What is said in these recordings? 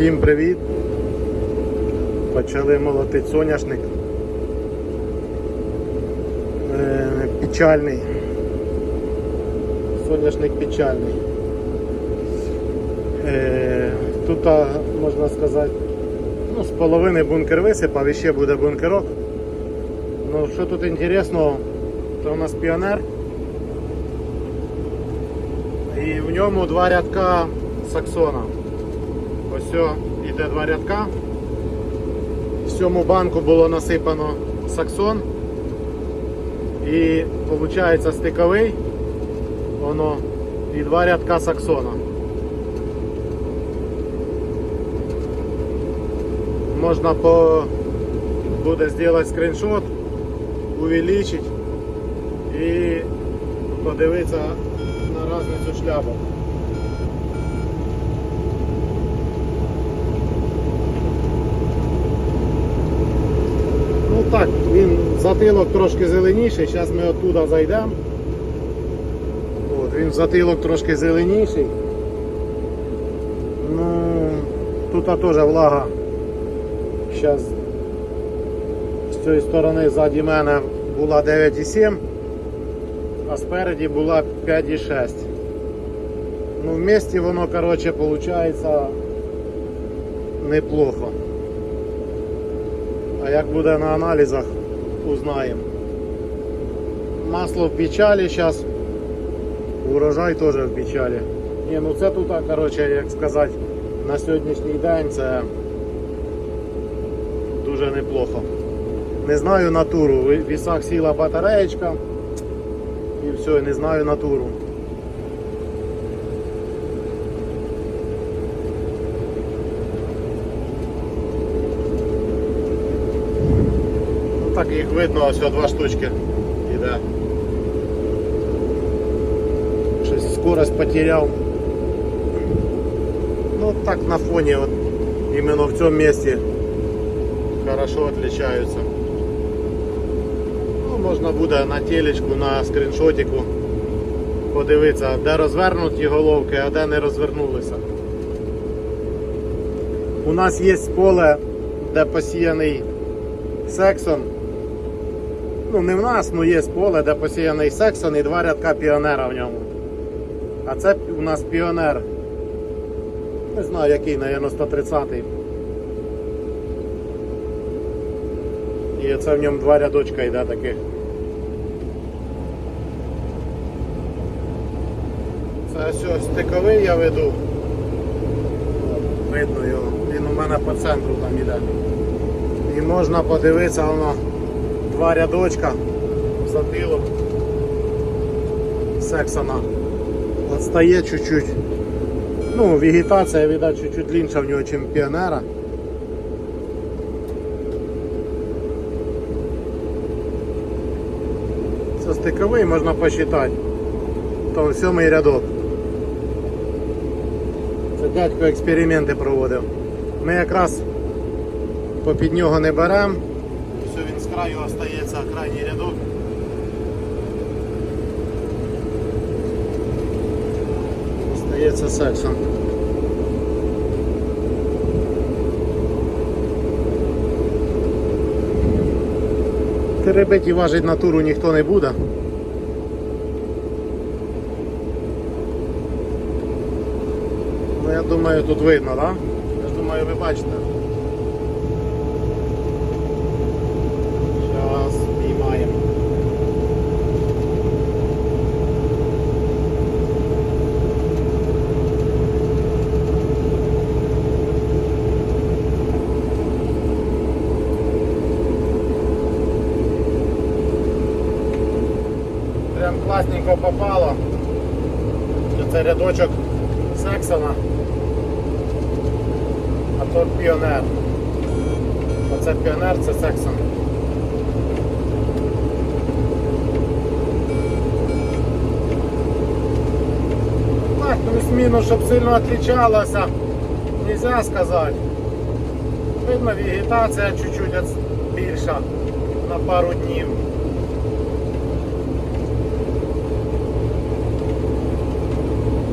Всім привіт! Почали молотити соняшник. Е, печальний. Соняшник печальний. Е, тут, можна сказати, ну, з половини бункер висипав і ще буде бункерок. Ну, що тут інтересного, то у нас піонер. І в ньому два рядка саксона. Ось іде два рядка. В цьому банку було насипано саксон. І виходить стиковий воно і два рядка саксона. Можна по буде зробити скріншот, увеличить і подивитися на різницю шляпок. Ну так, він затилок трошки зеленіший, зараз ми оттуда зайдемо. От, він затилок трошки зеленіший. Ну, тут теж влага. Зараз з цієї сторони ззаді мене була 9,7, а спереді була 5,6. Ну, в місті воно, коротше, виходить неплохо. А як буде на аналізах, узнаємо. Масло в печалі зараз, урожай теж в печалі. Ні, ну це тут, коротше, як сказати, на сьогоднішній день це дуже неплохо. Не знаю натуру. В вісах сіла батареєчка і все, не знаю натуру. Так їх видно, ось два штучки іде. Щось скорость потеряв. Ну так на фоні от іменно в цьому місці хорошо отличаются. Ну, можна буде на телечку, на скріншотику подивитися, де розвернуті головки, а де не розвернулися. У нас є поле, де посіяний сексон. Ну, не в нас, але є поле, де посіяний сексон і два рядка піонера в ньому. А це у нас піонер. Не знаю який, наверное, 130-й. І це в ньому два рядочка йде таких. Це ось стиковий я веду. Видно його. Він у мене по центру там іде. І можна подивитися воно два рядочка в затилок сексона. Отстає чуть-чуть. Ну, вегетація, видать, чуть-чуть інша в нього, ніж піонера. Це стиковий можна посчитати. То сьомий рядок. Це дядько експерименти проводив. Ми якраз попід нього не беремо. Він з краю остається крайній рядок. Остається сексом. Теребить і важить натуру ніхто не буде. Ну я думаю тут видно, так? Да? Я думаю ви бачите. Класненько попало. Це рядочок сексона. А то піонер. Оце піонер, це сексон. Плюс-мінус, щоб сильно відрізнялося, нельзя сказати. Видно, вегетація чуть-чуть більша на пару днів.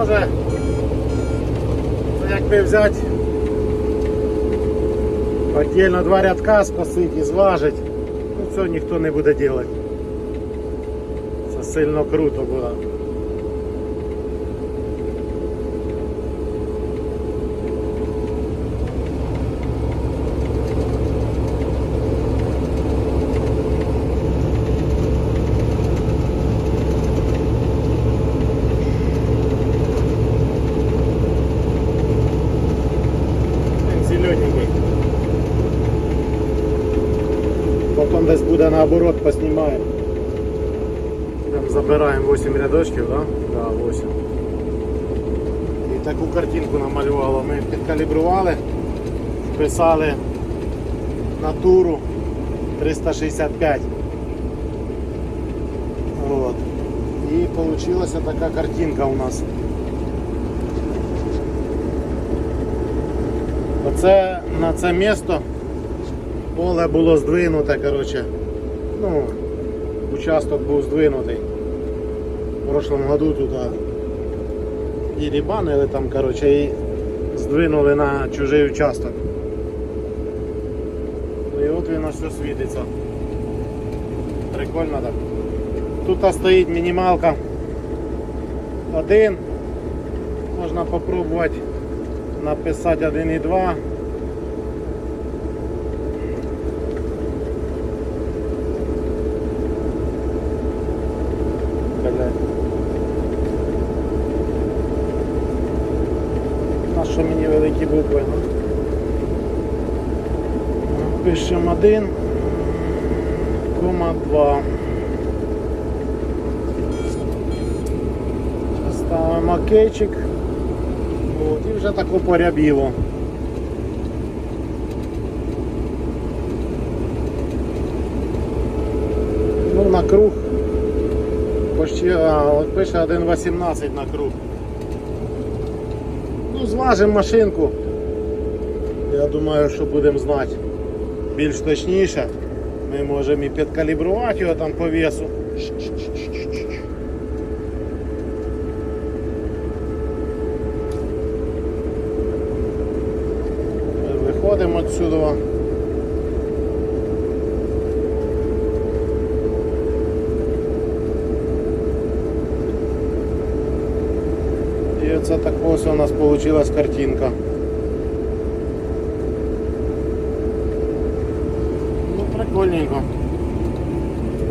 Може, теж якби взяти отдельно два рядка спасить і зважить, ну цього ніхто не буде робити. Це сильно круто було. Поснімаємо. Там забираємо 8 рядочків, да? Да, 8. І таку картинку намалювало. Ми підкалібрували, вписали натуру 365. От. І вийшла така картинка у нас. Оце на це місто поле було здвинуте, коротше. Ну, участок був здвинутий. В прошлому году тут і рібанили там, коротше, і здвинули на чужий участок. Ну і от він ось все світиться. Прикольно так. Тут стоїть мінімалка. Один. Можна попробувати написати 1,2. Блядь. На що мені великі букви? Пишемо 1, кома 2. Ставимо кейчик. От, і вже тако порябіло. Ну, на круг. Почти, а, от пише 1,18 на круг. Ну, зважимо машинку. Я думаю, що будемо знати більш точніше. Ми можемо і підкалібрувати його там по весу. І оце так ось у нас вийшла картинка. Ну, прикольненько.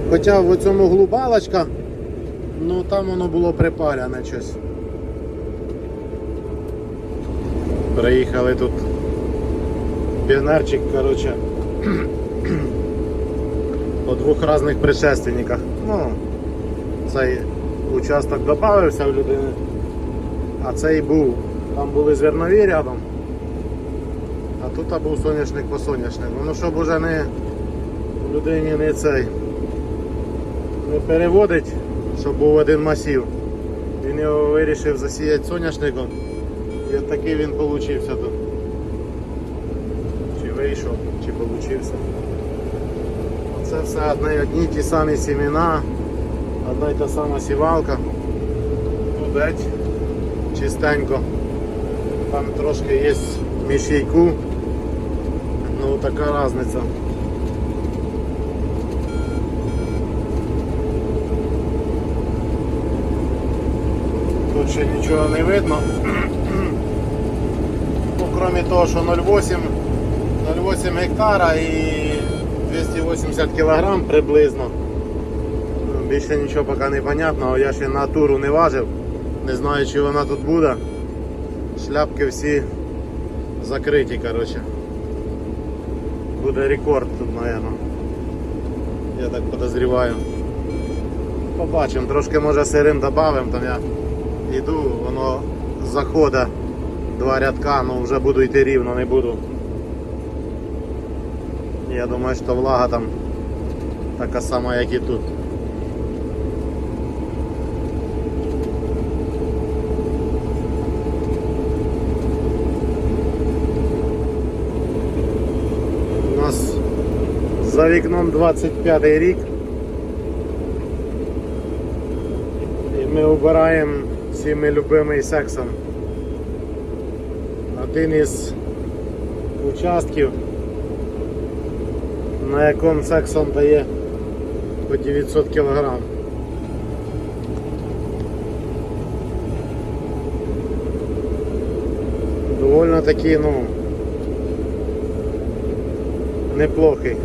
Хоча в цьому углу балочка, ну там воно було припаляне щось. Приїхали тут Бінарчик, короче, по двох різних предшественниках. Ну, цей участок додався в людини, а цей був. Там були зернові рядом, а тут був соняшник по соняшнику. Ну щоб уже не людині не цей не переводить, щоб був один масів. Він його вирішив засіяти соняшником і от такий він получився тут чи вийшов, чи получився. Це все одні, одні ті самі сімена, одна й та сама сівалка. Удать чистенько. Там трошки є мішійку. Ну така різниця. Тут ще нічого не видно. Ну, крім того, що 0,8 0,8 гектара і 280 кг приблизно. Більше нічого поки не понятно, я ще натуру не важив, не знаю чи вона тут буде. Шляпки всі закриті, коротше. Буде рекорд тут, мабуть. Я так подозріваю. Побачимо, трошки може сирим додамо, там я йду, воно заходить два рядка, ну вже буду йти рівно, не буду. Я думаю, що влага там така сама, як і тут. У нас за вікном 25 рік. І ми обираємо всіми любимий сексом. Один із участків на якому сексом дає по 900 кг. Довольно таки, ну, неплохий.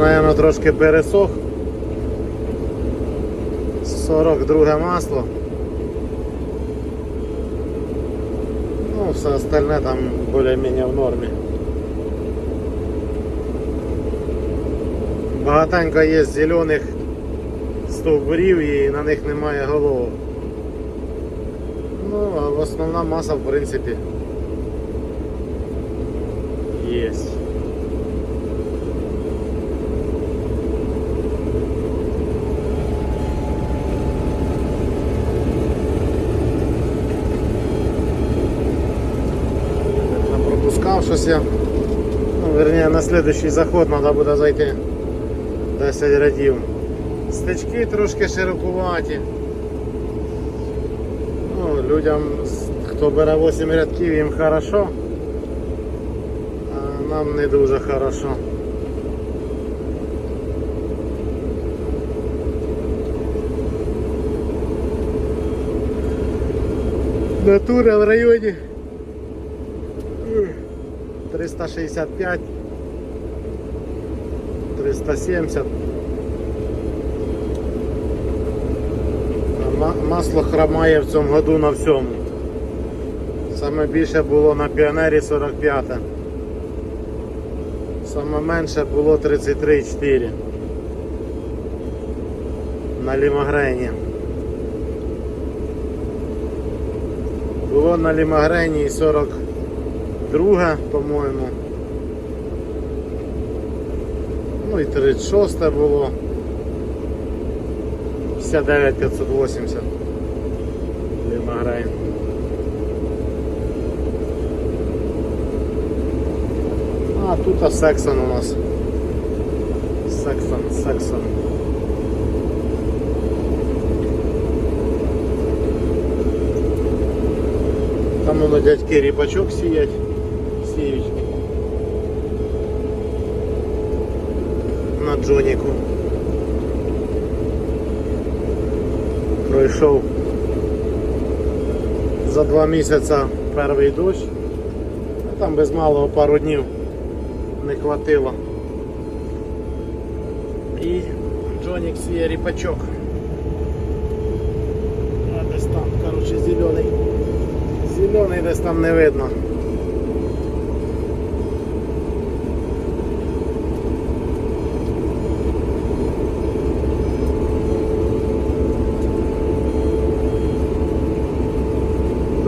Мабуть, трошки пересох. 42 масло. Ну, все остальне там более-менее в нормі. Багатенько є зелених стовбурів і на них немає головок. Ну, а основна маса, в принципі, є. я. Ну, верніше, на следующий заход треба буде зайти 10 рядів. Стечки трошки широкуваті. Ну, людям, хто бере 8 рядків, їм хорошо, а нам не дуже хорошо. Натура в районі 365, 370. Масло хромає в цьому году на всьому. Саме більше було на піонері 45. Саме менше було 33,4 на лімогрені. Було на лімагрені 40 друге, по-моєму. Ну і 36 було. 59 580 Ліма грає. А тут сексон у нас. Сексон, сексон. Там воно дядьки рибачок сіять. Джоніку. Пройшов за два місяці перший дощ. А там без малого пару днів не хватило. І Джонік сіє ріпачок. Десь там, коротше, зелений. Зелений десь там не видно.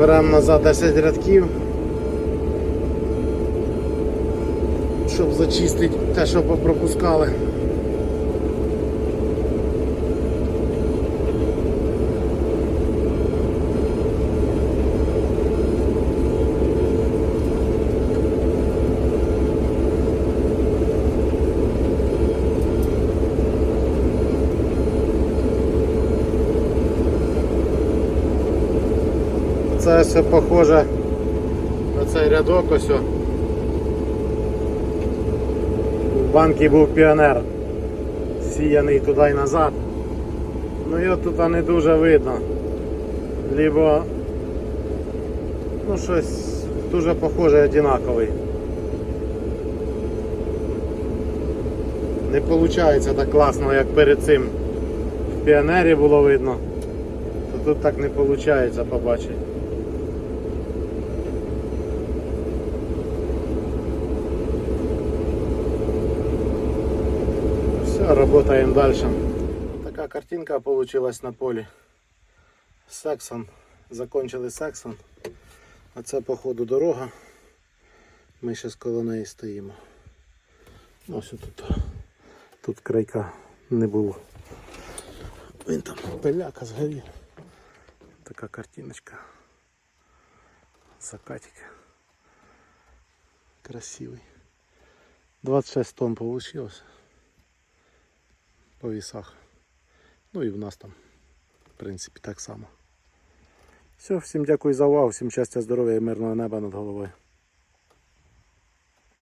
Беремо назад 10 рядків, щоб зачистити те, що попропускали. Це все похоже на цей рядок ось. В банки був піонер, сіяний туди і назад. Ну його тут не дуже видно. Либо ну щось дуже похоже одинаковий. Не виходить так класно, як перед цим в піонері було видно. То тут так не виходить побачити. Все, работаем дальше. Така картинка получилась на полі. Сексон. Закончили сексон. А це по ходу дорога. Ми ще коло неї стоїмо. Ось тут. Тут крайка не було. Він там пиляка згорів. Така картиночка. Закатик. Красивий. 26 тонн вийшло. По вісах. Ну і в нас там, в принципі, так само. Все, всім дякую за увагу, всім щастя, здоров'я і мирного неба над головою.